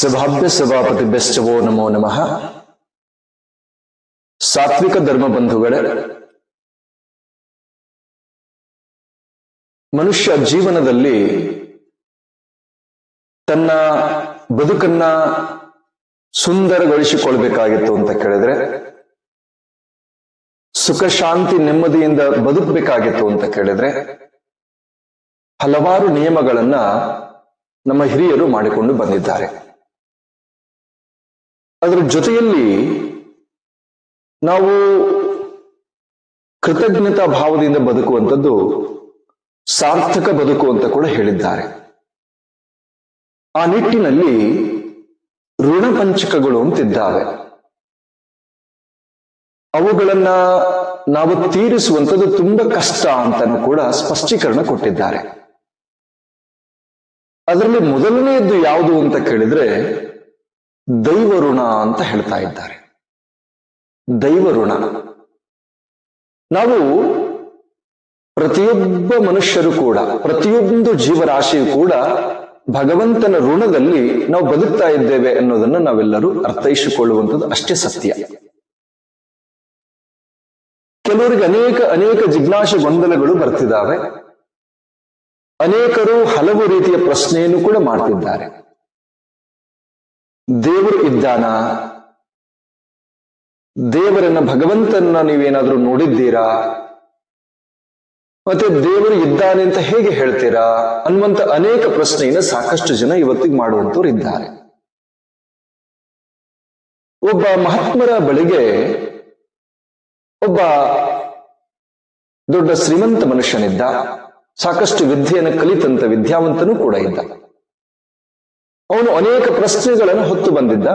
ಸಭಾಭ್ಯ ಬೆಸ್ಟವೋ ನಮೋ ನಮಃ. ಸಾತ್ವಿಕ ಧರ್ಮ ಬಂಧುಗಳೇ, ಮನುಷ್ಯ ಜೀವನದಲ್ಲಿ ತನ್ನ ಬದುಕನ್ನ ಸುಂದರಗೊಳಿಸಿಕೊಳ್ಬೇಕಾಗಿತ್ತು ಅಂತ ಕೇಳಿದ್ರೆ, ಸುಖ, ಶಾಂತಿ, ನೆಮ್ಮದಿಯಿಂದ ಬದುಕಬೇಕಾಗಿತ್ತು ಅಂತ ಕೇಳಿದ್ರೆ, ಹಲವಾರು ನಿಯಮಗಳನ್ನ ನಮ್ಮ ಹಿರಿಯರು ಮಾಡಿಕೊಂಡು ಬಂದಿದ್ದಾರೆ. ಅದರ ಜೊತೆಯಲ್ಲಿ ನಾವು ಕೃತಜ್ಞತಾ ಭಾವದಿಂದ ಬದುಕುವಂಥದ್ದು, ಸಾರ್ಥಕ ಬದುಕು ಅಂತ ಕೂಡ ಹೇಳಿದ್ದಾರೆ. ಆ ನಿಟ್ಟಿನಲ್ಲಿ ಋಣಪಂಚಕಗಳು ಅಂತಿದ್ದಾವೆ. ಅವುಗಳನ್ನ ನಾವು ತೀರಿಸುವಂಥದ್ದು ತುಂಬಾ ಕಷ್ಟ ಅಂತಾನೂ ಕೂಡ ಸ್ಪಷ್ಟೀಕರಣ ಕೊಟ್ಟಿದ್ದಾರೆ. ಅದರಲ್ಲಿ ಮೊದಲನೆಯದ್ದು ಯಾವುದು ಅಂತ ಕೇಳಿದ್ರೆ ದೈವ ಋಣ ಅಂತ ಹೇಳ್ತಾ ಇದ್ದಾರೆ. ದೈವ ಋಣ ನಾವು ಪ್ರತಿಯೊಬ್ಬ ಮನುಷ್ಯರು ಕೂಡ, ಪ್ರತಿಯೊಂದು ಜೀವರಾಶಿಯು ಕೂಡ ಭಗವಂತನ ಋಣದಲ್ಲಿ ನಾವು ಬದುಕ್ತಾ ಇದ್ದೇವೆ ಅನ್ನೋದನ್ನ ನಾವೆಲ್ಲರೂ ಅರ್ಥೈಸಿಕೊಳ್ಳುವಂಥದ್ದು ಅಷ್ಟೇ ಸತ್ಯ. ಕೆಲವರಿಗೆ ಅನೇಕ ಅನೇಕ ಜಿಜ್ಞಾಸೆ ಗೊಂದಲಗಳು ಬರ್ತಿದ್ದಾವೆ. ಅನೇಕರು ಹಲವು ರೀತಿಯ ಪ್ರಶ್ನೆಯನ್ನು ಕೂಡ ಮಾಡ್ತಿದ್ದಾರೆ. ದೇವರು ಇದ್ದಾನ? ದೇವರನ್ನ ಭಗವಂತನ ನೀವೇನಾದ್ರೂ ನೋಡಿದ್ದೀರಾ? ಮತ್ತೆ ದೇವರು ಇದ್ದಾನೆ ಅಂತ ಹೇಗೆ ಹೇಳ್ತೀರಾ? ಅನ್ನುವಂತ ಅನೇಕ ಪ್ರಶ್ನೆಯನ್ನು ಸಾಕಷ್ಟು ಜನ ಇವತ್ತಿಗೆ ಮಾಡುವಂತವ್ರು ಇದ್ದಾರೆ. ಒಬ್ಬ ಮಹಾತ್ಮರ ಬಳಿಗೆ ಒಬ್ಬ ದೊಡ್ಡ ಶ್ರೀಮಂತ ಮನುಷ್ಯನಿದ್ದ, ಸಾಕಷ್ಟು ವಿದ್ಯೆಯನ್ನು ಕಲಿತಂತ ವಿದ್ಯಾವಂತನೂ ಕೂಡ ಇದ್ದ. ಅವನು ಅನೇಕ ಪ್ರಶ್ನೆಗಳನ್ನು ಹೊತ್ತು ಬಂದಿದ್ದ.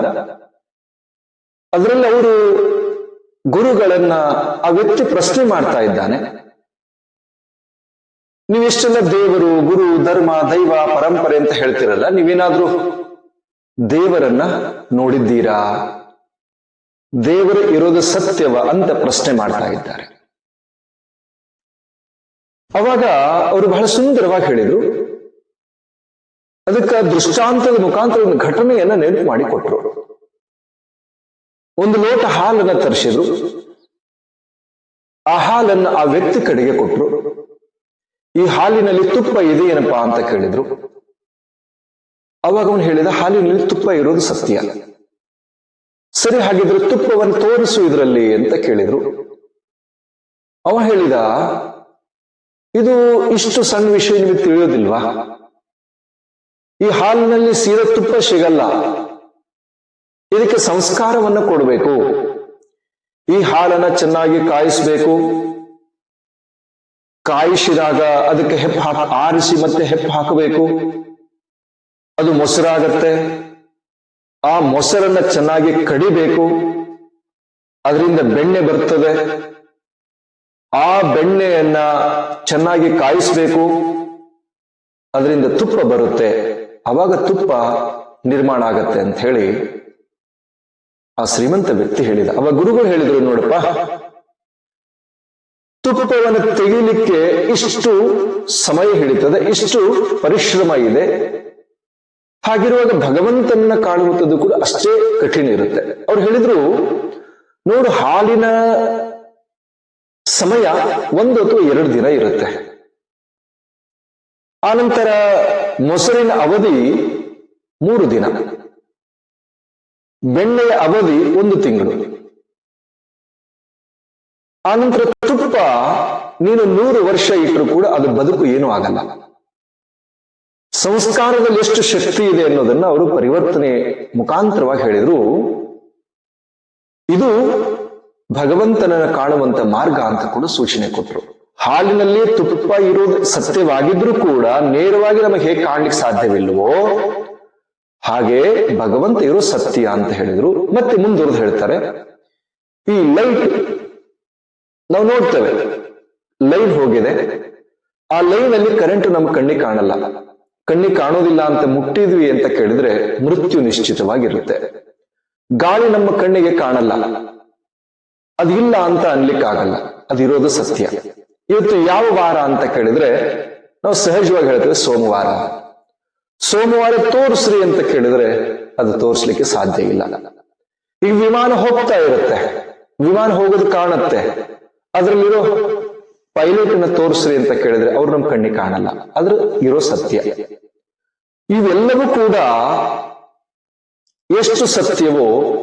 ಅದರಲ್ಲಿ ಅವರು ಗುರುಗಳನ್ನ ಆ ವ್ಯಕ್ತಿ ಪ್ರಶ್ನೆ ಮಾಡ್ತಾ ಇದ್ದಾನೆ. ನೀವೆಷ್ಟೆಲ್ಲ ದೇವರು, ಗುರು, ಧರ್ಮ, ದೈವ, ಪರಂಪರೆ ಅಂತ ಹೇಳ್ತಿರಲ್ಲ, ನೀವೇನಾದ್ರೂ ದೇವರನ್ನ ನೋಡಿದ್ದೀರಾ? ದೇವರು ಇರೋದು ಸತ್ಯವ ಅಂತ ಪ್ರಶ್ನೆ ಮಾಡ್ತಾ ಇದ್ದಾರೆ. ಅವಾಗ ಅವರು ಬಹಳ ಸುಂದರವಾಗಿ ಹೇಳಿದ್ರು. ಅದಕ್ಕೆ ದೃಷ್ಟಾಂತದ ಮುಖಾಂತರ ಒಂದು ಘಟನೆಯನ್ನ ನೆನಪು ಮಾಡಿಕೊಟ್ರು. ಒಂದು ಲೋಟ ಹಾಲನ್ನ ತರಿಸಿದ್ರು. ಆ ಹಾಲನ್ನ ಆ ವ್ಯಕ್ತಿ ಕಡೆಗೆ ಕೊಟ್ರು. ಈ ಹಾಲಿನಲ್ಲಿ ತುಪ್ಪ ಇದೆಯೇನಪ್ಪಾ ಅಂತ ಕೇಳಿದ್ರು. ಅವಾಗ ಅವನು ಹೇಳಿದ, ಹಾಲಿನಲ್ಲಿ ತುಪ್ಪ ಇರೋದು ಸತ್ಯ. ಸರಿ, ಹಾಗಿದ್ರೆ ತುಪ್ಪವನ್ನು ತೋರಿಸು ಇದರಲ್ಲಿ ಅಂತ ಕೇಳಿದ್ರು. ಅವ ಹೇಳಿದ, ಇದು ಇಷ್ಟು ಸಣ್ಣ ವಿಷಯ ನಿಮಗೆ ತಿಳಿಯೋದಿಲ್ವಾ? ಈ ಹಾಲಿನಲ್ಲಿ ಸೀರೆ ತುಪ್ಪ ಸಿಗಲ್ಲ. ಇದಕ್ಕೆ ಸಂಸ್ಕಾರವನ್ನು ಕೊಡಬೇಕು. ಈ ಹಾಲನ್ನ ಚೆನ್ನಾಗಿ ಕಾಯಿಸ್ಬೇಕು. ಕಾಯಿಸಿದಾಗ ಅದಕ್ಕೆ ಹೆಪ್ಪು ಹಾಕ ಆರಿಸಿ ಮತ್ತೆ ಹೆಪ್ಪು ಹಾಕಬೇಕು. ಅದು ಮೊಸರಾಗತ್ತೆ. ಆ ಮೊಸರನ್ನ ಚೆನ್ನಾಗಿ ಕಡಿಬೇಕು. ಅದರಿಂದ ಬೆಣ್ಣೆ ಬರ್ತದೆ. ಆ ಬೆಣ್ಣೆಯನ್ನ ಚೆನ್ನಾಗಿ ಕಾಯಿಸ್ಬೇಕು. ಅದರಿಂದ ತುಪ್ಪ ಬರುತ್ತೆ. ಅವಾಗ ತುಪ್ಪ ನಿರ್ಮಾಣ ಆಗತ್ತೆ ಅಂತ ಹೇಳಿ ಆ ಶ್ರೀಮಂತ ವ್ಯಕ್ತಿ ಹೇಳಿದ. ಅವ ಗುರುಗಳು ಹೇಳಿದ್ರು ನೋಡಪ್ಪ, ತುಪ್ಪವನ್ನು ತೆಗೀಲಿಕ್ಕೆ ಇಷ್ಟು ಸಮಯ ಹಿಡಿತದೆ, ಇಷ್ಟು ಪರಿಶ್ರಮ ಇದೆ. ಹಾಗಿರುವಾಗ ಭಗವಂತನ ಕಾಣುವಂಥದ್ದು ಕೂಡ ಅಷ್ಟೇ ಕಠಿಣ ಇರುತ್ತೆ. ಅವ್ರು ಹೇಳಿದ್ರು, ನೋಡು ಹಾಲಿನ ಸಮಯ ಒಂದು ಅಥವಾ ಎರಡು ದಿನ ಇರುತ್ತೆ. ಆನಂತರ ಮೊಸರಿನ ಅವಧಿ ಮೂರು ದಿನ. ಬೆಣ್ಣೆಯ ಅವಧಿ ಒಂದು ತಿಂಗಳು. ಆನಂತರ ತುಪ್ಪ ನೀನು ನೂರು ವರ್ಷ ಇಟ್ಟರು ಕೂಡ ಅದು ಬದುಕು ಏನೂ ಆಗಲ್ಲ. ಸಂಸ್ಕಾರದಲ್ಲಿ ಎಷ್ಟು ಶಕ್ತಿ ಇದೆ ಅನ್ನೋದನ್ನ ಅವರು ಪರಿವರ್ತನೆ ಮುಖಾಂತರವಾಗಿ ಹೇಳಿದ್ರು. ಇದು ಭಗವಂತನನ್ನು ಕಾಣುವಂತ ಮಾರ್ಗ ಅಂತ ಕೂಡ ಸೂಚನೆ ಕೊಟ್ಟರು ಹಾಲಿನಲ್ಲಿ ತುಪ್ಪ ಇರೋದು ಸತ್ಯವಾಗಿದ್ರೂ ಕೂಡ ನೇರವಾಗಿ ನಮಗೆ ಹೇಗೆ ಕಾಣ್ಲಿಕ್ಕೆ ಸಾಧ್ಯವಿಲ್ವೋ ಹಾಗೆ ಭಗವಂತ ಇರೋ ಸತ್ಯ ಅಂತ ಹೇಳಿದ್ರು. ಮತ್ತೆ ಮುಂದುವರೆದು ಹೇಳ್ತಾರೆ, ಈ ಲೈಟ್ ನಾವು ನೋಡ್ತೇವೆ, ಲೈನ್ ಹೋಗಿದೆ. ಆ ಲೈನ್ ಅಲ್ಲಿ ಕರೆಂಟ್ ನಮ್ಮ ಕಣ್ಣಿಗೆ ಕಾಣಲ್ಲ. ಕಣ್ಣಿಗೆ ಕಾಣೋದಿಲ್ಲ ಅಂತ ಮುಟ್ಟಿದ್ವಿ ಅಂತ ಕೇಳಿದ್ರೆ ಮೃತ್ಯು ನಿಶ್ಚಿತವಾಗಿರುತ್ತೆ. ಗಾಳಿ ನಮ್ಮ ಕಣ್ಣಿಗೆ ಕಾಣಲ್ಲ. ಅದಿಲ್ಲ ಅಂತ ಅನ್ಲಿಕ್ಕಾಗಲ್ಲ. ಅದಿರೋದು ಸತ್ಯ. ಇವತ್ತು ಯಾವ ವಾರ ಅಂತ ಕೇಳಿದ್ರೆ, ನಾವು ಸಹಜವಾಗಿ ಹೇಳ್ತೇವೆ ಸೋಮವಾರ. ಸೋಮವಾರ ತೋರಿಸ್ರಿ ಅಂತ ಕೇಳಿದ್ರೆ ಅದು ತೋರಿಸ್ಲಿಕ್ಕೆ ಸಾಧ್ಯ ಇಲ್ಲ. ಈಗ ವಿಮಾನ ಹೋಗ್ತಾ ಇರುತ್ತೆ. ವಿಮಾನ ಹೋಗೋದು ಕಾಣುತ್ತೆ. ಅದ್ರಲ್ಲಿರೋ ಪೈಲಟ್ನ ತೋರಿಸ್ರಿ ಅಂತ ಕೇಳಿದ್ರೆ ಅವ್ರು ನಮ್ ಕಣ್ಣಿಗೆ ಕಾಣಲ್ಲ. ಅದ್ರ ಇರೋ ಸತ್ಯ. ಇವೆಲ್ಲವೂ ಕೂಡ ಎಷ್ಟು ಸತ್ಯವೋ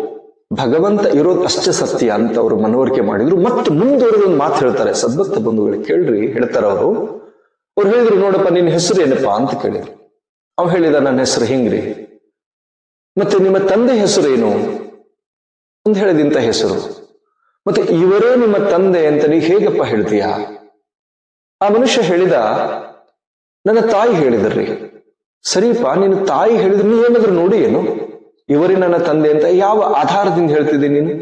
ಭಗವಂತ ಇರೋದು ಅಷ್ಟೇ ಸತ್ಯ ಅಂತ ಅವರು ಮನವರಿಕೆ ಮಾಡಿದ್ರು. ಮತ್ತೆ ಮುಂದುವರೆದ ಒಂದು ಮಾತು ಹೇಳ್ತಾರೆ. ಸದ್ಭಕ್ತ ಬಂಧುಗಳು, ಕೇಳ್ರಿ, ಹೇಳ್ತಾರ ಅವರು. ಅವ್ರು ಹೇಳಿದ್ರು, ನೋಡಪ್ಪ, ನಿನ್ನ ಹೆಸರು ಏನಪ್ಪಾ ಅಂತ ಕೇಳಿದ್ರು. ಅವ್ ಹೇಳಿದ, ನನ್ನ ಹೆಸರು ಹಿಂಗ್ರಿ. ಮತ್ತೆ ನಿಮ್ಮ ತಂದೆ ಹೆಸರು ಏನು? ಅಂತ ಹೇಳಿದಿಂತ ಹೆಸರು. ಮತ್ತೆ ಇವರೇ ನಿಮ್ಮ ತಂದೆ ಅಂತ ನೀವು ಹೇಗಪ್ಪ ಹೇಳ್ತೀಯಾ? ಆ ಮನುಷ್ಯ ಹೇಳಿದ, ನನ್ನ ತಾಯಿ ಹೇಳಿದ್ರಿ. ಸರಿಪಾ ನಿನ್ನ ತಾಯಿ ಹೇಳಿದ್ರು ನೀವೇನಾದ್ರು ನೋಡಿ ಏನು? ಇವರೇ ನನ್ನ ತಂದೆ ಅಂತ ಯಾವ ಆಧಾರದಿಂದ ಹೇಳ್ತಿದ್ದೆ ನೀನು?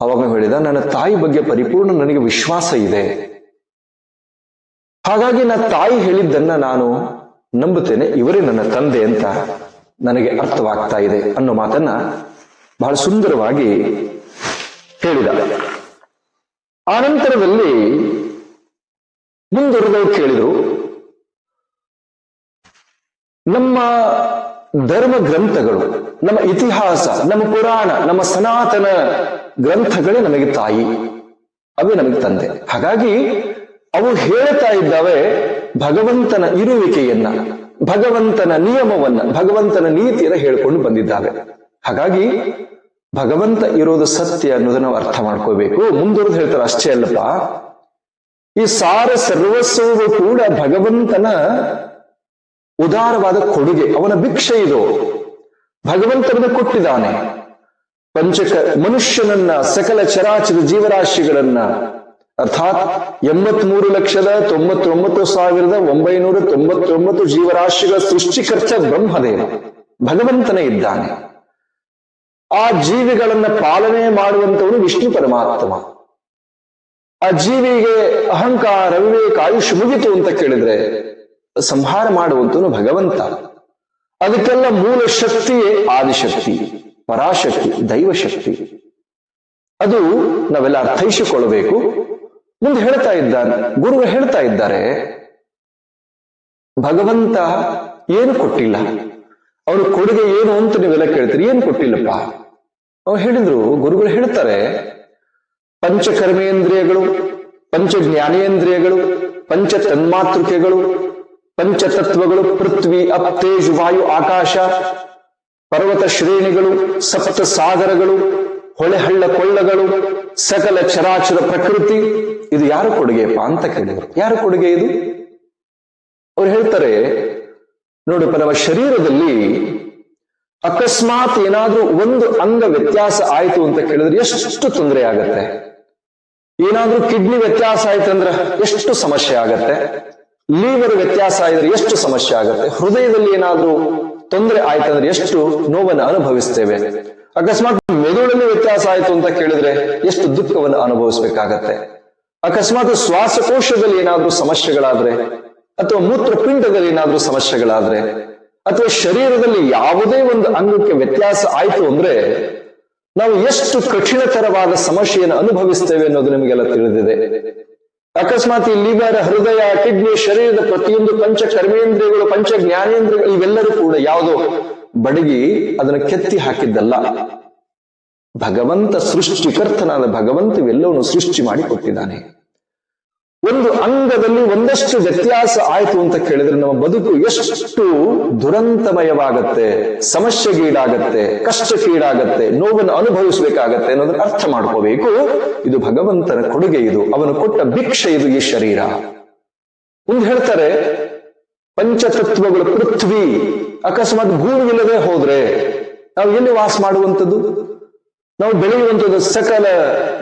ಅವಾಗ ಹೇಳಿದ, ನನ್ನ ತಾಯಿ ಬಗ್ಗೆ ಪರಿಪೂರ್ಣ ನನಗೆ ವಿಶ್ವಾಸ ಇದೆ. ಹಾಗಾಗಿ ನನ್ನ ತಾಯಿ ಹೇಳಿದ್ದನ್ನ ನಾನು ನಂಬುತ್ತೇನೆ, ಇವರೇ ನನ್ನ ತಂದೆ ಅಂತ ನನಗೆ ಅರ್ಥವಾಗ್ತಾ ಇದೆ ಅನ್ನೋ ಮಾತನ್ನ ಬಹಳ ಸುಂದರವಾಗಿ ಹೇಳಿದ. ಆನಂತರದಲ್ಲಿ ಮುಂದುವರೆದವರು ಕೇಳಿದರು, ನಮ್ಮ ಧರ್ಮ ಗ್ರಂಥಗಳು ನಮ್ಮ ಇತಿಹಾಸ, ನಮ್ಮ ಪುರಾಣ, ನಮ್ಮ ಸನಾತನ ಗ್ರಂಥಗಳೇ ನಮಗೆ ತಾಯಿ, ಅವೇ ನಮಗೆ ತಂದೆ. ಹಾಗಾಗಿ ಅವು ಹೇಳ್ತಾ ಇದ್ದಾವೆ ಭಗವಂತನ ಇರುವಿಕೆಯನ್ನ, ಭಗವಂತನ ನಿಯಮವನ್ನ, ಭಗವಂತನ ನೀತಿಯನ್ನ ಹೇಳ್ಕೊಂಡು ಬಂದಿದ್ದಾವೆ. ಹಾಗಾಗಿ ಭಗವಂತ ಇರೋದು ಸತ್ಯ ಅನ್ನೋದನ್ನ ನಾವು ಅರ್ಥ ಮಾಡ್ಕೋಬೇಕು. ಮುಂದುವರೆದು ಹೇಳ್ತಾರೆ ಅಷ್ಟೇ ಅಲ್ಲಪ್ಪ. ಈ ಸಾರ ಸರ್ವಸ್ವವು ಕೂಡ ಭಗವಂತನ ಉದಾರವಾದ ಕೊಡುಗೆ, ಅವನ ಭಿಕ್ಷೆ ಇದು. ಭಗವಂತನನ್ನು ಕೊಟ್ಟಿದ್ದಾನೆ. ಪಂಚಕ ಮನುಷ್ಯನನ್ನ, ಸಕಲ ಚರಾಚರ ಜೀವರಾಶಿಗಳನ್ನ. ಅರ್ಥಾತ್ ಎಂಬತ್ಮೂರು ಲಕ್ಷದ ತೊಂಬತ್ತೊಂಬತ್ತು ಸಾವಿರದ ಒಂಬೈನೂರ ತೊಂಬತ್ತೊಂಬತ್ತು ಜೀವರಾಶಿಗಳ ಸೃಷ್ಟಿಕರ್ತ ಬ್ರಹ್ಮದೇವ ಭಗವಂತನೇ ಇದ್ದಾನೆ. ಆ ಜೀವಿಗಳನ್ನ ಪಾಲನೆ ಮಾಡುವಂತವನು ವಿಷ್ಣು ಪರಮಾತ್ಮ. ಆ ಜೀವಿಗೆ ಅಹಂಕಾರ, ವಿವೇಕ, ಆಯುಷ್ ಮುಗಿತು ಅಂತ ಕೇಳಿದ್ರೆ ಸಂಹಾರ ಮಾಡುವಂತನು ಭಗವಂತ. ಅದಕ್ಕೆಲ್ಲ ಮೂಲ ಶಕ್ತಿಯೇ ಆದಿಶಕ್ತಿ, ಪರಾಶಕ್ತಿ, ದೈವಶಕ್ತಿ. ಅದು ನಾವೆಲ್ಲ ಅರ್ಥೈಸಿಕೊಳ್ಳಬೇಕು. ಮುಂದೆ ಹೇಳ್ತಾ ಇದ್ದಾನೆ, ಗುರುಗಳು ಹೇಳ್ತಾ ಇದ್ದಾರೆ, ಭಗವಂತ ಏನು ಕೊಟ್ಟಿಲ್ಲ? ಅವನು ಕೊಡುಗೆ ಏನು ಅಂತ ನೀವೆಲ್ಲ ಕೇಳ್ತೀರಿ, ಏನು ಕೊಟ್ಟಿಲ್ಲಪ್ಪ? ಅವ್ರು ಹೇಳಿದ್ರು, ಗುರುಗಳು ಹೇಳ್ತಾರೆ, ಪಂಚಕರ್ಮೇಂದ್ರಿಯಗಳು ಪಂಚ ಜ್ಞಾನೇಂದ್ರಿಯಗಳು ಪಂಚ ತನ್ಮಾತೃಕೆಗಳು ಪಂಚತತ್ವಗಳು ಪೃಥ್ವಿ ಅಪ್ ತೇಜ್ ವಾಯು ಆಕಾಶ, ಪರ್ವತ ಶ್ರೇಣಿಗಳು, ಸಪ್ತ ಸಾಗರಗಳು ಹೊಳೆಹಳ್ಳ ಕೊಳ್ಳಗಳು, ಸಕಲ ಚರಾಚರ ಪ್ರಕೃತಿ. ಇದು ಯಾರು ಕೊಡುಗೆಯಪ್ಪ ಅಂತ ಕೇಳಿದರು. ಯಾರು ಕೊಡುಗೆ ಇದು? ಅವ್ರು ಹೇಳ್ತಾರೆ ನೋಡಪ್ಪ ನಮ್ಮ ಶರೀರದಲ್ಲಿ ಅಕಸ್ಮಾತ್ ಏನಾದ್ರೂ ಒಂದು ಅಂಗ ವ್ಯತ್ಯಾಸ ಆಯ್ತು ಅಂತ ಕೇಳಿದ್ರೆ ಎಷ್ಟು ತೊಂದರೆ ಆಗತ್ತೆ? ಏನಾದ್ರೂ ಕಿಡ್ನಿ ವ್ಯತ್ಯಾಸ ಆಯ್ತಂದ್ರೆ ಎಷ್ಟು ಸಮಸ್ಯೆ ಆಗತ್ತೆ? ಲೀವರ್ ವ್ಯತ್ಯಾಸ ಆಯ್ದ್ರೆ ಎಷ್ಟು ಸಮಸ್ಯೆ ಆಗುತ್ತೆ? ಹೃದಯದಲ್ಲಿ ಏನಾದ್ರೂ ತೊಂದರೆ ಆಯ್ತಂದ್ರೆ ಎಷ್ಟು ನೋವನ್ನು ಅನುಭವಿಸ್ತೇವೆ? ಅಕಸ್ಮಾತ್ ಮೆದುಳಲ್ಲಿ ವ್ಯತ್ಯಾಸ ಆಯ್ತು ಅಂತ ಕೇಳಿದ್ರೆ ಎಷ್ಟು ದುಃಖವನ್ನು ಅನುಭವಿಸ್ಬೇಕಾಗತ್ತೆ? ಅಕಸ್ಮಾತ್ ಶ್ವಾಸಕೋಶದಲ್ಲಿ ಏನಾದ್ರೂ ಸಮಸ್ಯೆಗಳಾದ್ರೆ, ಅಥವಾ ಮೂತ್ರಪಿಂಡದಲ್ಲಿ ಏನಾದ್ರೂ ಸಮಸ್ಯೆಗಳಾದ್ರೆ, ಅಥವಾ ಶರೀರದಲ್ಲಿ ಯಾವುದೇ ಒಂದು ಅಂಗಕ್ಕೆ ವ್ಯತ್ಯಾಸ ಆಯ್ತು ಅಂದ್ರೆ ನಾವು ಎಷ್ಟು ಕಠಿಣತರವಾದ ಸಮಸ್ಯೆಯನ್ನು ಅನುಭವಿಸ್ತೇವೆ ಅನ್ನೋದು ನಿಮಗೆಲ್ಲ ತಿಳಿದಿದೆ. ಅಕಸ್ಮಾತ್ ಈ ಲಿವರ್ ಹೃದಯ, ಕಿಡ್ನಿ, ಶರೀರದ ಪ್ರತಿಯೊಂದು ಪಂಚ ಕರ್ಮೇಂದ್ರಿಯಗಳು, ಪಂಚ ಜ್ಞಾನೇಂದ್ರಿಯಗಳು, ಇವೆಲ್ಲರೂ ಕೂಡ ಯಾವುದೋ? ಬಡಗಿ ಅದನ್ನು ಕೆತ್ತಿ ಹಾಕಿದ್ದಲ್ಲ. ಭಗವಂತ ಸೃಷ್ಟಿಕರ್ತನಾದ ಭಗವಂತ ಇವೆಲ್ಲವನ್ನು ಸೃಷ್ಟಿ ಮಾಡಿ ಕೊಟ್ಟಿದ್ದಾನೆ ಒಂದು ಅಂಗದಲ್ಲಿ ಒಂದಷ್ಟು ವ್ಯತ್ಯಾಸ ಆಯಿತು ಅಂತ ಕೇಳಿದ್ರೆ ನಮ್ಮ ಬದುಕು ಎಷ್ಟು ದುರಂತಮಯವಾಗತ್ತೆ, ಸಮಸ್ಯೆಗೀಡಾಗತ್ತೆ, ಕಷ್ಟಕ್ಕೀಡಾಗತ್ತೆ, ನೋವನ್ನು ಅನುಭವಿಸಬೇಕಾಗತ್ತೆ ಅನ್ನೋದನ್ನ ಅರ್ಥ ಮಾಡ್ಕೋಬೇಕು. ಇದು ಭಗವಂತನ ಕೊಡುಗೆ ಇದು, ಅವನು ಕೊಟ್ಟ ಭಿಕ್ಷೆ ಇದು ಈ ಶರೀರ. ಮುಂದೆ ಹೇಳ್ತಾರೆ, ಪಂಚತತ್ವಗಳು ಪೃಥ್ವಿ, ಅಕಸ್ಮಾತ್ ಭೂಮಿ ಇಲ್ಲದೆ ಹೋದ್ರೆ ನಾವು ಎಲ್ಲಿ ವಾಸ ಮಾಡುವಂಥದ್ದು? ನಾವು ಬೆಳೆಯುವಂಥದ್ದು ಸಕಲ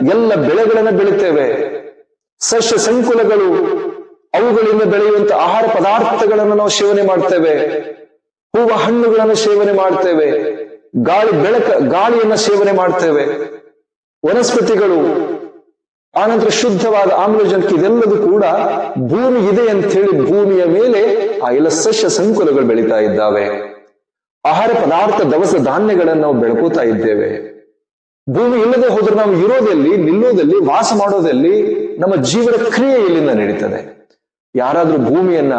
ಎಲ್ಲ ಬೆಳೆಗಳನ್ನ ಬೆಳಿತೇವೆ. ಸಸ್ಯ ಸಂಕುಲಗಳು, ಅವುಗಳಿಂದ ಬೆಳೆಯುವಂತ ಆಹಾರ ಪದಾರ್ಥಗಳನ್ನು ನಾವು ಸೇವನೆ ಮಾಡ್ತೇವೆ. ಹೂವ ಹಣ್ಣುಗಳನ್ನು ಸೇವನೆ ಮಾಡ್ತೇವೆ. ಗಾಳಿ ಬೆಳಕ, ಗಾಳಿಯನ್ನ ಸೇವನೆ ಮಾಡ್ತೇವೆ. ವನಸ್ಪತಿಗಳು, ಆನಂತರ ಶುದ್ಧವಾದ ಆಮ್ಲಜನಕ ಇದೆಲ್ಲದೂ ಕೂಡ ಭೂಮಿ ಇದೆ ಅಂತ ಹೇಳಿ ಭೂಮಿಯ ಮೇಲೆ ಆ ಎಲ್ಲ ಸಸ್ಯ ಸಂಕುಲಗಳು ಬೆಳೀತಾ ಇದ್ದಾವೆ. ಆಹಾರ ಪದಾರ್ಥ ದವಸ ಧಾನ್ಯಗಳನ್ನು ನಾವು ಬೆಳಕೋತಾ ಇದ್ದೇವೆ. ಭೂಮಿ ಇಲ್ಲದೆ ಹೋದ್ರೆ ನಾವು ಇರೋದಲ್ಲಿ, ನಿಲ್ಲೋದಲ್ಲಿ, ವಾಸ ಮಾಡೋದಲ್ಲಿ ನಮ್ಮ ಜೀವನ ಕ್ರಿಯೆ ಎಲ್ಲಿಂದ ನಡೀತದೆ? ಯಾರಾದ್ರೂ ಭೂಮಿಯನ್ನ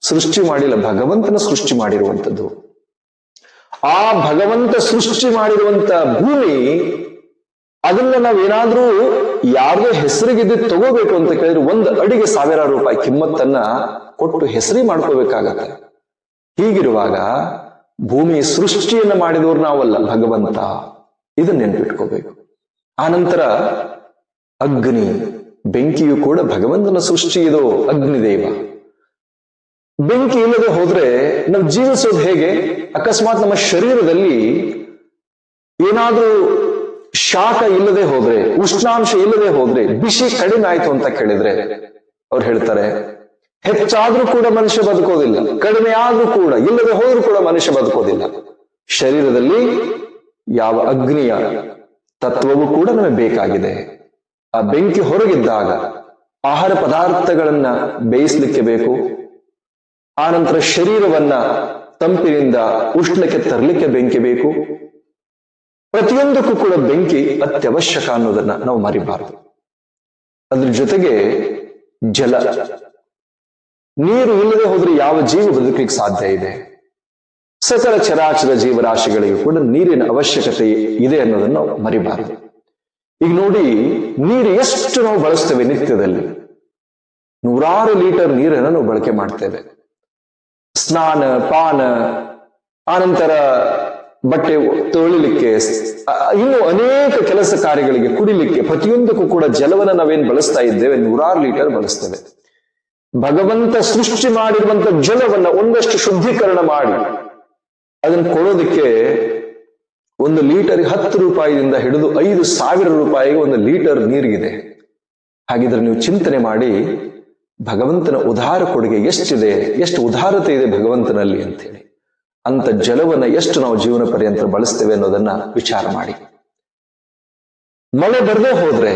ಸೃಷ್ಟಿ ಮಾಡಿಲ್ಲ, ಭಗವಂತನ ಸೃಷ್ಟಿ ಮಾಡಿರುವಂಥದ್ದು. ಆ ಭಗವಂತ ಸೃಷ್ಟಿ ಮಾಡಿರುವಂತ ಭೂಮಿ, ಅದನ್ನ ನಾವೇನಾದ್ರೂ ಯಾರ್ದೋ ಹೆಸರಿಗಿದ್ದು ತಗೋಬೇಕು ಅಂತ ಕೇಳಿದ್ರೆ ಒಂದು ಅಡಿಗೆ ಸಾವಿರಾರು ರೂಪಾಯಿ ಕಿಮ್ಮತ್ತನ್ನ ಕೊಟ್ಟು ಹೆಸರಿ ಮಾಡ್ಕೋಬೇಕಾಗತ್ತೆ. ಹೀಗಿರುವಾಗ ಭೂಮಿ ಸೃಷ್ಟಿಯನ್ನ ಮಾಡಿದವರು ನಾವಲ್ಲ, ಭಗವಂತ. ಇದನ್ನ ನೆನ್ಪಿಟ್ಕೋಬೇಕು. ಆನಂತರ ಅಗ್ನಿ. ಬೆಂಕಿಯು ಕೂಡ ಭಗವಂತನ ಸೃಷ್ಟಿ ಇದು ಅಗ್ನಿದೇವ. ಬೆಂಕಿ ಇಲ್ಲದೆ ಹೋದ್ರೆ ನಾವು ಜೀವಿಸೋದು ಹೇಗೆ? ಅಕಸ್ಮಾತ್ ನಮ್ಮ ಶರೀರದಲ್ಲಿ ಏನಾದ್ರೂ ಶಾಖ ಇಲ್ಲದೆ ಹೋದ್ರೆ, ಉಷ್ಣಾಂಶ ಇಲ್ಲದೆ ಹೋದ್ರೆ, ಬಿಸಿ ಕಡಿಮೆ ಆಯ್ತು ಅಂತ ಕೇಳಿದ್ರೆ ಅವ್ರು ಹೇಳ್ತಾರೆ, ಹೆಚ್ಚಾದ್ರೂ ಕೂಡ ಮನುಷ್ಯ ಬದುಕೋದಿಲ್ಲ, ಕಡಿಮೆ ಆದ್ರೂ ಕೂಡ, ಇಲ್ಲದೆ ಹೋದ್ರೂ ಕೂಡ ಮನುಷ್ಯ ಬದುಕೋದಿಲ್ಲ. ಶರೀರದಲ್ಲಿ ಯಾವ ಅಗ್ನಿಯ ತತ್ವವೂ ಕೂಡ ನಮಗೆ ಬೇಕಾಗಿದೆ. ಆ ಬೆಂಕಿ ಹೊರಗಿದ್ದಾಗ ಆಹಾರ ಪದಾರ್ಥಗಳನ್ನ ಬೇಯಿಸ್ಲಿಕ್ಕೆ ಬೇಕು. ಆನಂತರ ಶರೀರವನ್ನ ತಂಪಿನಿಂದ ಉಷ್ಣಕ್ಕೆ ತರಲಿಕ್ಕೆ ಬೆಂಕಿ ಬೇಕು. ಪ್ರತಿಯೊಂದಕ್ಕೂ ಕೂಡ ಬೆಂಕಿ ಅತ್ಯವಶ್ಯಕ ಅನ್ನೋದನ್ನ ನಾವು ಮರಿಬಾರದು. ಅದ್ರ ಜೊತೆಗೆ ಜಲ. ನೀರು ಇಲ್ಲದೆ ಹೋದ್ರೆ ಯಾವ ಜೀವ ಬದುಕಲಿಕ್ಕೆ ಸಾಧ್ಯ ಇದೆ? ಸಕಲ ಚರಾಚರ ಜೀವರಾಶಿಗಳಿಗೂ ಕೂಡ ನೀರಿನ ಅವಶ್ಯಕತೆ ಇದೆ ಅನ್ನೋದನ್ನು ಮರಿಬಾರದು. ಈಗ ನೋಡಿ, ನೀರು ಎಷ್ಟು ನಾವು ಬಳಸ್ತೇವೆ ನಿತ್ಯದಲ್ಲಿ? ನೂರಾರು ಲೀಟರ್ ನೀರನ್ನು ನಾವು ಬಳಕೆ ಮಾಡ್ತೇವೆ. ಸ್ನಾನ, ಪಾನ ಆನಂತರ ಬಟ್ಟೆ ತೊಳಿಲಿಕ್ಕೆ ಇನ್ನು ಅನೇಕ ಕೆಲಸ ಕಾರ್ಯಗಳಿಗೆ ಕುಡಿಲಿಕ್ಕೆ, ಪ್ರತಿಯೊಂದಕ್ಕೂ ಕೂಡ ಜಲವನ್ನು ನಾವೇನ್ ಬಳಸ್ತಾ ಇದ್ದೇವೆ, ನೂರಾರು ಲೀಟರ್ ಬಳಸ್ತೇವೆ. ಭಗವಂತ ಸೃಷ್ಟಿ ಮಾಡಿರುವಂತ ಜಲವನ್ನ ಒಂದಷ್ಟು ಶುದ್ಧೀಕರಣ ಮಾಡಿ, ಅದನ್ನ ಕೊಡೋದಕ್ಕೆ ಒಂದು ಲೀಟರ್ ಹತ್ತು ರೂಪಾಯಿಯಿಂದ ಹಿಡಿದು ಐದು ಸಾವಿರ ರೂಪಾಯಿಗೆ ಒಂದು ಲೀಟರ್ ನೀರಿಗಿದೆ. ಹಾಗಿದ್ರೆ ನೀವು ಚಿಂತನೆ ಮಾಡಿ, ಭಗವಂತನ ಉದಾರ ಕೊಡುಗೆ ಎಷ್ಟಿದೆ, ಎಷ್ಟು ಉದಾರತೆ ಇದೆ ಭಗವಂತನಲ್ಲಿ ಅಂತೇಳಿ ಅಂತ ಜಲವನ್ನ ಎಷ್ಟು ನಾವು ಜೀವನ ಪರ್ಯಂತ ಬಳಸ್ತೇವೆ ಅನ್ನೋದನ್ನ ವಿಚಾರ ಮಾಡಿ. ಮಳೆ ಬರದೇ ಹೋದ್ರೆ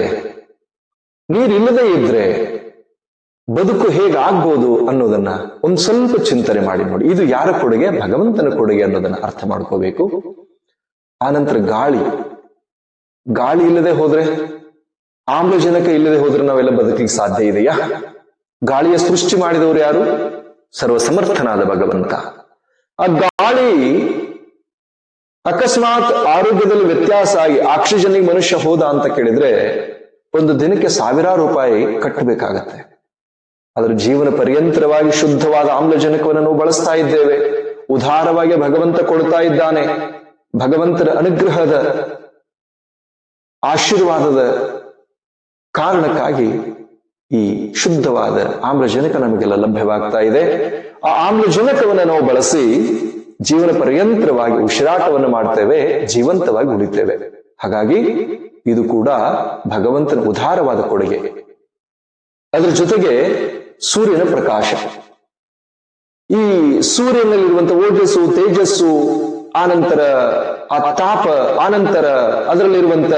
ನೀರಿಲ್ಲದೆ ಇದ್ರೆ ಬದುಕು ಹೇಗಾಗ್ಬೋದು ಅನ್ನೋದನ್ನ ಒಂದ್ ಸ್ವಲ್ಪ ಚಿಂತನೆ ಮಾಡಿ ನೋಡಿ. ಇದು ಯಾರ ಕೊಡುಗೆ? ಭಗವಂತನ ಕೊಡುಗೆ ಅನ್ನೋದನ್ನ ಅರ್ಥ ಮಾಡ್ಕೋಬೇಕು. ಆನಂತರ ಗಾಳಿ. ಗಾಳಿ ಇಲ್ಲದೆ ಹೋದ್ರೆ, ಆಮ್ಲಜನಕ ಇಲ್ಲದೆ ಹೋದ್ರೆ ನಾವೆಲ್ಲ ಬದುಕಲಿಕ್ಕೆ ಸಾಧ್ಯ ಇದೆಯಾ? ಗಾಳಿಯ ಸೃಷ್ಟಿ ಮಾಡಿದವರು ಯಾರು? ಸರ್ವಸಮರ್ಥನಾದ ಭಗವಂತ. ಆ ಗಾಳಿ ಅಕಸ್ಮಾತ್ ಆರೋಗ್ಯದಲ್ಲಿ ವ್ಯತ್ಯಾಸ ಆಗಿ ಆಕ್ಸಿಜನ್ಗೆ ಮನುಷ್ಯ ಹೋದ ಅಂತ ಕೇಳಿದ್ರೆ, ಒಂದು ದಿನಕ್ಕೆ ಸಾವಿರಾರು ರೂಪಾಯಿ ಕಟ್ಟಬೇಕಾಗತ್ತೆ. ಅದರ ಜೀವನ ಪರ್ಯಂತರವಾಗಿ ಶುದ್ಧವಾದ ಆಮ್ಲಜನಕವನ್ನು ನಾವು ಬಳಸ್ತಾ ಇದ್ದೇವೆ. ಉದಾರವಾಗಿ ಭಗವಂತ ಕೊಡ್ತಾ ಇದ್ದಾನೆ. ಭಗವಂತನ ಅನುಗ್ರಹದ ಆಶೀರ್ವಾದದ ಕಾರಣಕ್ಕಾಗಿ ಈ ಶುದ್ಧವಾದ ಆಮ್ಲಜನಕ ನಮಗೆಲ್ಲ ಲಭ್ಯವಾಗ್ತಾ ಇದೆ. ಆ ಆಮ್ಲಜನಕವನ್ನು ನಾವು ಬಳಸಿ ಜೀವನ ಪರ್ಯಂತರವಾಗಿ ಉಸಿರಾಟವನ್ನು ಮಾಡ್ತೇವೆ, ಜೀವಂತವಾಗಿ ಉಳಿತೇವೆ. ಹಾಗಾಗಿ ಇದು ಕೂಡ ಭಗವಂತನ ಉದಾರವಾದ ಕೊಡುಗೆ. ಅದರ ಜೊತೆಗೆ ಸೂರ್ಯನ ಪ್ರಕಾಶ. ಈ ಸೂರ್ಯನಲ್ಲಿರುವಂತಹ ಓಜಸ್ಸು, ತೇಜಸ್ಸು ಆನಂತರ ಆ ತಾಪ, ಆನಂತರ ಅದರಲ್ಲಿರುವಂತ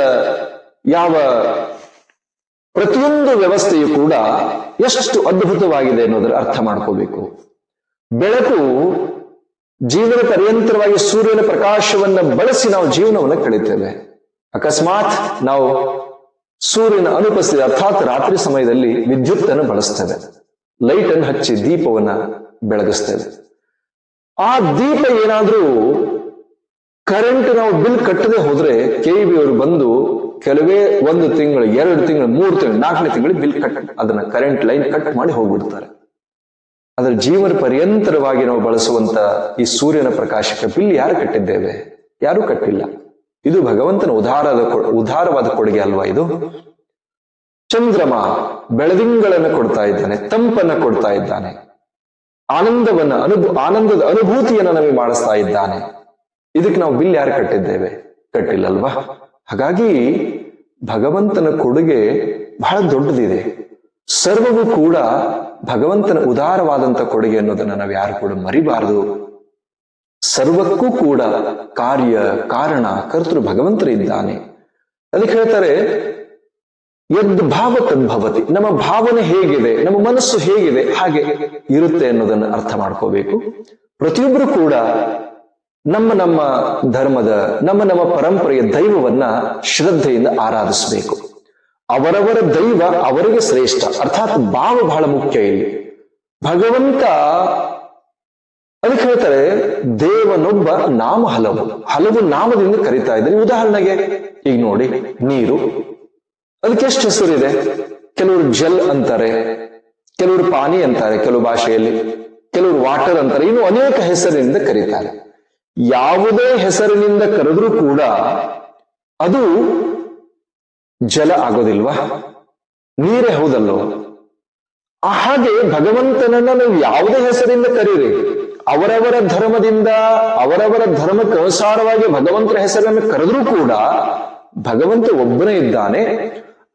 ಯಾವ ಪ್ರತಿಯೊಂದು ವ್ಯವಸ್ಥೆಯು ಕೂಡ ಎಷ್ಟು ಅದ್ಭುತವಾಗಿದೆ ಅನ್ನೋದ್ರ ಅರ್ಥ ಮಾಡ್ಕೋಬೇಕು. ಬೆಳಕು ಜೀವನ ಪರ್ಯಂತರವಾಗಿ ಸೂರ್ಯನ ಪ್ರಕಾಶವನ್ನ ಬಳಸಿ ನಾವು ಜೀವನವನ್ನು ಕಳೀತೇವೆ ಅಕಸ್ಮಾತ್ ನಾವು ಸೂರ್ಯನ ಅನುಪಸ್ಥಿತಿ ಅರ್ಥಾತ್ ರಾತ್ರಿ ಸಮಯದಲ್ಲಿ ವಿದ್ಯುತ್ ಅನ್ನು ಬಳಸ್ತೇವೆ. ಲೈಟ್ ಅನ್ನು ಹಚ್ಚಿ ದೀಪವನ್ನ ಬೆಳಗಿಸ್ತೇವೆ. ಆ ದೀಪ ಏನಾದ್ರೂ ಕರೆಂಟ್ ನಾವು ಬಿಲ್ ಕಟ್ಟದೆ ಹೋದ್ರೆ ಕೆ ಅವರು ಬಂದು ಕೆಲವೇ ಒಂದು ತಿಂಗಳು, ಎರಡು ತಿಂಗಳು, ಮೂರು ತಿಂಗಳು, ನಾಲ್ಕನೇ ತಿಂಗಳು ಬಿಲ್ ಕಟ್, ಅದನ್ನ ಕರೆಂಟ್ ಲೈನ್ ಕಟ್ ಮಾಡಿ ಹೋಗ್ಬಿಡ್ತಾರೆ. ಅದರ ಜೀವನ ಪರ್ಯಂತರವಾಗಿ ನಾವು ಬಳಸುವಂತ ಈ ಸೂರ್ಯನ ಪ್ರಕಾಶಕ್ಕೆ ಬಿಲ್ ಯಾರು ಕಟ್ಟಿದ್ದೇವೆ? ಯಾರು ಕಟ್ಟಿಲ್ಲ. ಇದು ಭಗವಂತನ ಉದಾರದ ಉದಾರವಾದ ಕೊಡುಗೆ ಅಲ್ವಾ ಇದು? ಚಂದ್ರಮ ಬೆಳದಿಂಗಳನ್ನು ಕೊಡ್ತಾ ಇದ್ದಾನೆ, ತಂಪನ್ನ ಕೊಡ್ತಾ ಇದ್ದಾನೆ. ಆನಂದವನ್ನ ಅನುಭ, ಆನಂದದ ಅನುಭೂತಿಯನ್ನ ನಮಗೆ ಮಾಡಿಸ್ತಾ ಇದ್ದಾನೆ. ಇದಕ್ಕೆ ನಾವು ಬಿಲ್ ಯಾರು ಕಟ್ಟಿದ್ದೇವೆ? ಕಟ್ಟಿಲ್ಲಲ್ವಾ? ಹಾಗಾಗಿ ಭಗವಂತನ ಕೊಡುಗೆ ಬಹಳ ದೊಡ್ಡದಿದೆ. ಸರ್ವವೂ ಕೂಡ ಭಗವಂತನ ಉದಾರವಾದಂತ ಕೊಡುಗೆ ಅನ್ನೋದನ್ನ ನಾವು ಯಾರು ಕೂಡ ಮರಿಬಾರದು. ಸರ್ವಕ್ಕೂ ಕೂಡ ಕಾರ್ಯ, ಕಾರಣ, ಕರ್ತೃ ಭಗವಂತರಿದ್ದಾನೆ ಅದಕ್ಕೆ ಹೇಳ್ತಾರೆ, ಯದ್ ಭಾವ ತದ್ಭವತಿ ನಮ್ಮ ಭಾವನೆ ಹೇಗಿದೆ, ನಮ್ಮ ಮನಸ್ಸು ಹೇಗಿದೆ, ಹಾಗೆ ಇರುತ್ತೆ ಅನ್ನೋದನ್ನ ಅರ್ಥ ಮಾಡ್ಕೋಬೇಕು. ಪ್ರತಿಯೊಬ್ಬರು ಕೂಡ ನಮ್ಮ ನಮ್ಮ ಧರ್ಮದ, ನಮ್ಮ ನಮ್ಮ ಪರಂಪರೆಯ ದೈವವನ್ನ ಶ್ರದ್ಧೆಯಿಂದ ಆರಾಧಿಸಬೇಕು. ಅವರವರ ದೈವ ಅವರಿಗೆ ಶ್ರೇಷ್ಠ. ಅರ್ಥಾತ್ ಭಾವ ಬಹಳ ಮುಖ್ಯ ಇಲ್ಲಿ. ಭಗವಂತ ಅದಕ್ಕೆ ಹೇಳ್ತಾರೆ, ದೇವನೊಬ್ಬ ನಾಮ ಹಲವು. ಹಲವು ನಾಮದಿಂದ ಕರಿತಾ ಇದ್ದಾರೆ. ಉದಾಹರಣೆಗೆ, ಈಗ ನೋಡಿ, ನೀರು. ಅದಕ್ಕೆ ಎಷ್ಟು ಹೆಸರಿದೆ? ಕೆಲವರು ಜಲ್ ಅಂತಾರೆ, ಕೆಲವರು ಪಾನಿ ಅಂತಾರೆ ಕೆಲವು ಭಾಷೆಯಲ್ಲಿ. ಕೆಲವರು ವಾಟರ್ ಅಂತಾರೆ. ಇನ್ನು ಅನೇಕ ಹೆಸರಿನಿಂದ ಕರೀತಾರೆ. ಯಾವುದೇ ಹೆಸರಿನಿಂದ ಕರೆದ್ರೂ ಕೂಡ ಅದು ಜಲ ಆಗೋದಿಲ್ವಾ? ನೀರೇ ಹೌದಲ್ಲೋ? ಹಾಗೆ ಭಗವಂತನನ್ನ ನೀವು ಯಾವುದೇ ಹೆಸರಿಂದ ಕರೀರಿ. ಅವರವರ ಧರ್ಮದಿಂದ, ಅವರವರ ಧರ್ಮಕ್ಕೆ ಅನುಸಾರವಾಗಿ ಭಗವಂತನ ಹೆಸರನ್ನು ಕರೆದ್ರೂ ಕೂಡ ಭಗವಂತ ಒಬ್ಬನೇ ಇದ್ದಾನೆ.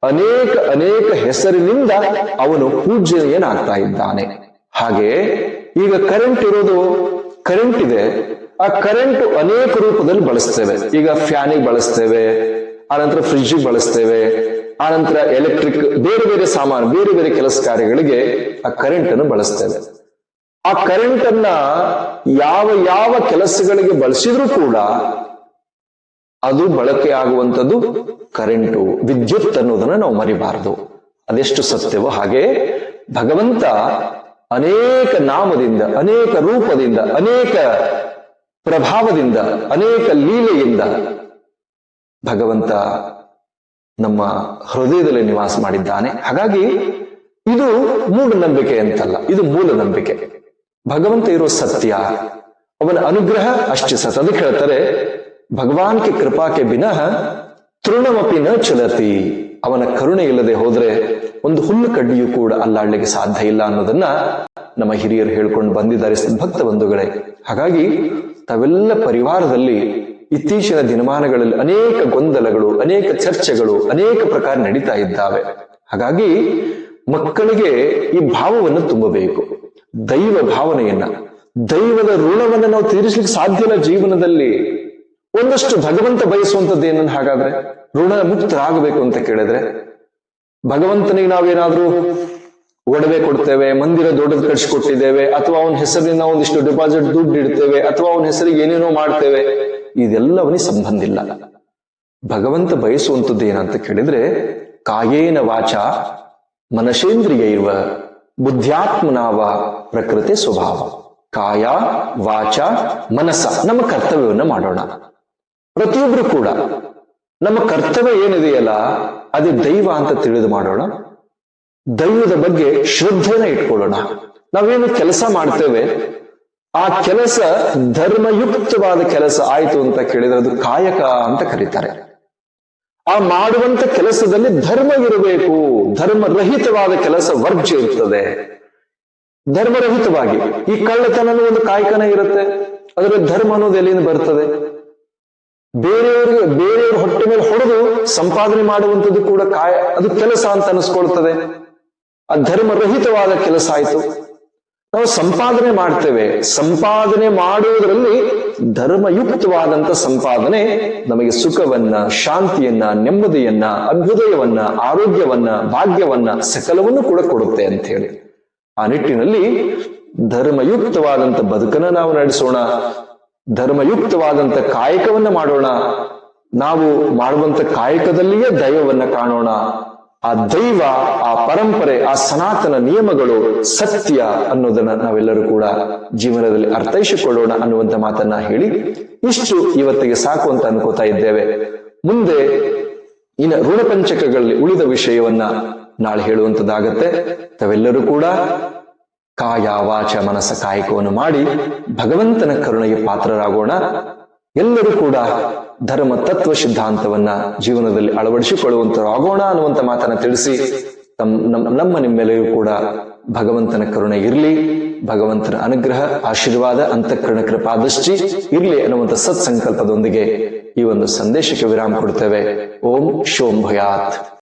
ಅನೇಕ ಅನೇಕ ಹೆಸರಿನಿಂದ ಅವನು ಪೂಜ್ಯನಾಗ್ತಾ ಇದ್ದಾನೆ. ಹಾಗೆ ಈಗ ಕರೆಂಟ್ ಇರೋದು ಕರೆಂಟ್ ಇದೆ. ಆ ಕರೆಂಟ್ ಅನೇಕ ರೂಪದಲ್ಲಿ ಬಳಸ್ತೇವೆ. ಈಗ ಫ್ಯಾನಿಗೆ ಬಳಸ್ತೇವೆ ಆನಂತರ ಫ್ರಿಡ್ಜ್ ಬಳಸ್ತೇವೆ ಆನಂತರ ಎಲೆಕ್ಟ್ರಿಕ್ ಬೇರೆ ಬೇರೆ ಸಾಮಾನು, ಬೇರೆ ಬೇರೆ ಕೆಲಸ ಕಾರ್ಯಗಳಿಗೆ ಆ ಕರೆಂಟ್ ಅನ್ನು ಬಳಸ್ತೇವೆ. ಆ ಕರೆಂಟ್ ಅನ್ನ ಯಾವ ಯಾವ ಕೆಲಸಗಳಿಗೆ ಬಳಸಿದ್ರೂ ಕೂಡ ಅದು ಬಳಕೆ ಆಗುವಂಥದ್ದು ಕರೆಂಟು ವಿದ್ಯುತ್ ಅನ್ನೋದನ್ನ ನಾವು ಮರಿಬಾರದು. ಅದೆಷ್ಟು ಸತ್ಯವೋ ಹಾಗೆ ಭಗವಂತ ಅನೇಕ ನಾಮದಿಂದ, ಅನೇಕ ರೂಪದಿಂದ, ಅನೇಕ ಪ್ರಭಾವದಿಂದ, ಅನೇಕ ಲೀಲೆಯಿಂದ ಭಗವಂತ ನಮ್ಮ ಹೃದಯದಲ್ಲಿ ನಿವಾಸ ಮಾಡಿದ್ದಾನೆ. ಹಾಗಾಗಿ ಇದು ಮೂಢನಂಬಿಕೆ ಅಂತಲ್ಲ, ಇದು ಮೂಲ ನಂಬಿಕೆ ಭಗವಂತ ಇರೋ ಸತ್ಯ, ಅವನ ಅನುಗ್ರಹ ಅಷ್ಟು ಸತ್. ಅದಕ್ಕೆ ಹೇಳ್ತಾರೆ ಭಗವಾನ್ ಕೆ ಕೃಪಾಕೆ ಬಿನಃ ತೃಣಮಪಿ ನ ಚಲತಿ. ಅವನ ಕರುಣೆ ಇಲ್ಲದೆ ಹೋದ್ರೆ ಒಂದು ಹುಲ್ಲು ಕಡ್ಡಿಯೂ ಕೂಡ ಅಲ್ಲಾಡ್ಲಿಕ್ಕೆ ಸಾಧ್ಯ ಇಲ್ಲ ಅನ್ನೋದನ್ನ ನಮ್ಮ ಹಿರಿಯರು ಹೇಳ್ಕೊಂಡು ಬಂದಿದ್ದಾರೆ ಭಕ್ತ ಬಂಧುಗಳೇ ಹಾಗಾಗಿ ತಾವೆಲ್ಲ ಪರಿವಾರದಲ್ಲಿ ಇತ್ತೀಚಿನ ದಿನಮಾನಗಳಲ್ಲಿ ಅನೇಕ ಗೊಂದಲಗಳು, ಅನೇಕ ಚರ್ಚೆಗಳು, ಅನೇಕ ಪ್ರಕಾರ ನಡೀತಾ ಇದ್ದಾವೆ. ಹಾಗಾಗಿ ಮಕ್ಕಳಿಗೆ ಈ ಭಾವವನ್ನು ತುಂಬಬೇಕು. ದೈವ ಭಾವನೆಯನ್ನ, ದೈವದ ಋಣವನ್ನು ನಾವು ತೀರಿಸ್ಲಿಕ್ಕೆ ಸಾಧ್ಯನ ಜೀವನದಲ್ಲಿ. ಒಂದಷ್ಟು ಭಗವಂತ ಬಯಸುವಂತದ್ದು ಏನನ್ನ ಹಾಗಾದ್ರೆ? ಋಣ ಮುಕ್ತರಾಗಬೇಕು ಅಂತ ಕೇಳಿದ್ರೆ? ಭಗವಂತನಿಗೆ ನಾವೇನಾದ್ರೂ ಒಡವೆ ಕೊಡ್ತೇವೆ, ಮಂದಿರ ದೊಡ್ಡದು ಕಟ್ಸಿಕೊಟ್ಟಿದ್ದೇವೆ, ಅಥವಾ ಅವನ ಹೆಸರಿನ ಒಂದಿಷ್ಟು ಡಿಪಾಸಿಟ್ ದುಡ್ಡು ಇಡ್ತೇವೆ, ಅಥವಾ ಅವನ ಹೆಸರಿಗೆ ಏನೇನೋ ಮಾಡ್ತೇವೆ ಇದೆಲ್ಲವನಿಗೆ ಸಂಬಂಧ ಇಲ್ಲ. ಭಗವಂತ ಬಯಸುವಂಥದ್ದು ಏನಂತ ಕೇಳಿದ್ರೆ, ಕಾಯೇನ ವಾಚ ಮನಶೇಂದ್ರಿಯ ಇರುವ ಬುದ್ಧ್ಯಾತ್ಮನಾವ ಪ್ರಕೃತಿ ಸ್ವಭಾವ. ಕಾಯ, ವಾಚ ಮನಸ ನಮ್ಮ ಕರ್ತವ್ಯವನ್ನ ಮಾಡೋಣ. ಪ್ರತಿಯೊಬ್ರು ಕೂಡ, ನಮ್ಮ ಕರ್ತವ್ಯ ಏನಿದೆಯಲ್ಲ, ಅದೇ ದೈವ ಅಂತ ತಿಳಿದು ಮಾಡೋಣ. ದೈವದ ಬಗ್ಗೆ ಶ್ರದ್ಧೆನ ಇಟ್ಕೊಳ್ಳೋಣ. ನಾವೇನು ಕೆಲಸ ಮಾಡ್ತೇವೆ? ಆ ಕೆಲಸ ಧರ್ಮಯುಕ್ತವಾದ ಕೆಲಸ ಆಯಿತು ಅಂತ ಕೇಳಿದ್ರೆ ಅದು ಕಾಯಕ ಅಂತ ಕರೀತಾರೆ. ಆ ಮಾಡುವಂತ ಕೆಲಸದಲ್ಲಿ ಧರ್ಮ ಇರಬೇಕು ಧರ್ಮರಹಿತವಾದ ಕೆಲಸ ವರ್ಜ್ಯ ಇರ್ತದೆ. ಧರ್ಮರಹಿತವಾಗಿ ಈ ಕಳ್ಳತನನೂ ಒಂದು ಕಾಯಕನ ಇರುತ್ತೆ. ಅದರ ಧರ್ಮ ಅನ್ನೋದು ಎಲ್ಲಿಂದ ಬರ್ತದೆ? ಬೇರೆಯವರಿಗೆ, ಬೇರೆಯವ್ರ ಹೊಟ್ಟೆ ಮೇಲೆ ಹೊಡೆದು ಸಂಪಾದನೆ ಮಾಡುವಂಥದ್ದು ಕೂಡ ಕಾಯ, ಅದು ಕೆಲಸ ಅಂತ ಅನಿಸ್ಕೊಳ್ತದೆ. ಆ ಕೆಲಸ ಆಯ್ತು. ನಾವು ಸಂಪಾದನೆ ಮಾಡ್ತೇವೆ. ಸಂಪಾದನೆ ಮಾಡುವುದರಲ್ಲಿ ಧರ್ಮಯುಕ್ತವಾದಂತ ಸಂಪಾದನೆ ನಮಗೆ ಸುಖವನ್ನ, ಶಾಂತಿಯನ್ನ, ನೆಮ್ಮದಿಯನ್ನ ಅಭ್ಯುದಯವನ್ನ ಆರೋಗ್ಯವನ್ನ, ಭಾಗ್ಯವನ್ನ ಸಕಲವನ್ನು ಕೂಡ ಕೊಡುತ್ತೆ ಅಂತ ಹೇಳಿ. ಆ ನಿಟ್ಟಿನಲ್ಲಿ ಧರ್ಮಯುಕ್ತವಾದಂತ ಬದುಕನ್ನ ನಾವು ನಡೆಸೋಣ. ಧರ್ಮಯುಕ್ತವಾದಂತ ಕಾಯಕವನ್ನ ಮಾಡೋಣ. ನಾವು ಮಾಡುವಂತ ಕಾಯಕದಲ್ಲಿಯೇ ದೈವವನ್ನ ಕಾಣೋಣ. ಆ ದೈವ, ಆ ಪರಂಪರೆ, ಆ ಸನಾತನ ನಿಯಮಗಳು ಸತ್ಯ ಅನ್ನೋದನ್ನ ನಾವೆಲ್ಲರೂ ಕೂಡ ಜೀವನದಲ್ಲಿ ಅರ್ಥೈಸಿಕೊಳ್ಳೋಣ ಅನ್ನುವಂತ ಮಾತನ್ನ ಹೇಳಿ ಇಷ್ಟು ಇವತ್ತಿಗೆ ಸಾಕು ಅಂತ ಅನ್ಕೋತಾ ಇದ್ದೇವೆ. ಮುಂದೆ ಇನ್ನು ಋಣಪಂಚಕಗಳಲ್ಲಿ ಉಳಿದ ವಿಷಯವನ್ನ ನಾಳೆ ಹೇಳುವಂತದ್ದಾಗತ್ತೆ. ತಾವೆಲ್ಲರೂ ಕೂಡ ಕಾಯ ವಾಚ ಮನಸ್ಸ ಕಾಯಕವನ್ನು ಮಾಡಿ ಭಗವಂತನ ಕರುಣೆಗೆ ಪಾತ್ರರಾಗೋಣ. ಎಲ್ಲರೂ ಕೂಡ ಧರ್ಮ ತತ್ವ ಸಿದ್ಧಾಂತವನ್ನ ಜೀವನದಲ್ಲಿ ಅಳವಡಿಸಿಕೊಳ್ಳುವಂತರಾಗೋಣ ಅನ್ನುವಂತ ಮಾತನ್ನ ತಿಳಿಸಿ ನಮ್ಮ ನಮ್ಮ ನಮ್ಮ ನಿಮ್ಮೆಲೆಯೂ ಕೂಡ ಭಗವಂತನ ಕರುಣೆ ಇರಲಿ, ಭಗವಂತನ ಅನುಗ್ರಹ, ಆಶೀರ್ವಾದ, ಅಂತಃಕರಣ ಕೃಪಾದೃಷ್ಟಿ ಇರಲಿ ಅನ್ನುವಂಥ ಸತ್ಸಂಕಲ್ಪದೊಂದಿಗೆ ಈ ಒಂದು ಸಂದೇಶಕ್ಕೆ ವಿರಾಮ ಕೊಡ್ತೇವೆ. ಓಂ ಶೋಂ ಭಯಾತ್